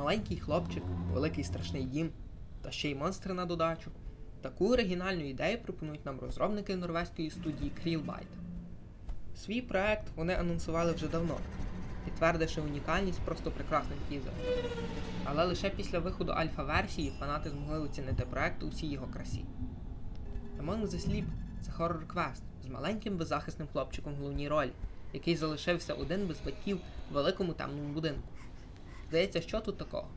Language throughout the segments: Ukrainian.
маленький хлопчик, великий страшний дім та ще й монстри на додачу. Таку оригінальну ідею пропонують нам розробники норвезької студії Krillbyte. Свій проект вони анонсували вже давно, підтвердивши унікальність просто прекрасним тізером. Але лише після виходу альфа-версії фанати змогли оцінити проект у всій його красі. Among the Sleep це хоррор квест з маленьким беззахисним хлопчиком в головній ролі, який залишився один без батьків в великому темному будинку. Здається, що тут такого?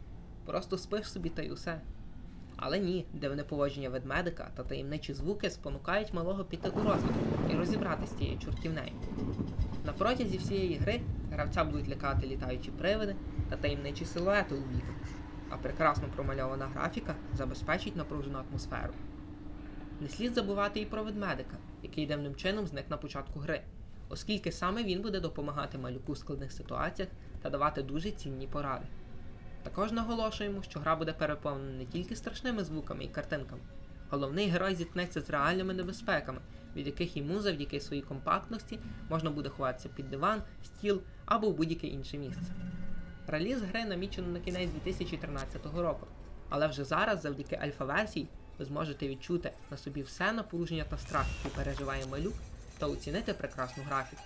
Просто спиш собі та й усе. Але ні, дивне поводження ведмедика та таємничі звуки спонукають малого піти у розвиток і розібратися з тією чортівнею. На протязі всієї гри гравця будуть лякати літаючі привиди та таємничі силуети у вікнах, а прекрасно промальована графіка забезпечить напружену атмосферу. Не слід забувати і про ведмедика, який дивним чином зник на початку гри, оскільки саме він буде допомагати малюку в складних ситуаціях та давати дуже цінні поради. Також наголошуємо, що гра буде переповнена не тільки страшними звуками і картинками. Головний герой зіткнеться з реальними небезпеками, від яких йому завдяки своїй компактності можна буде ховатися під диван, стіл або в будь-яке інше місце. Реліз гри намічено на кінець 2013 року, але вже зараз, завдяки альфа-версії, ви зможете відчути на собі все напруження та страх, який переживає малюк, та оцінити прекрасну графіку.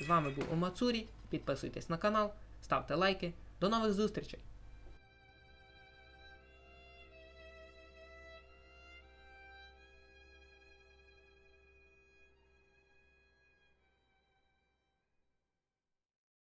З вами був Омацурі, підписуйтесь на канал, ставте лайки. До нових зустрічей!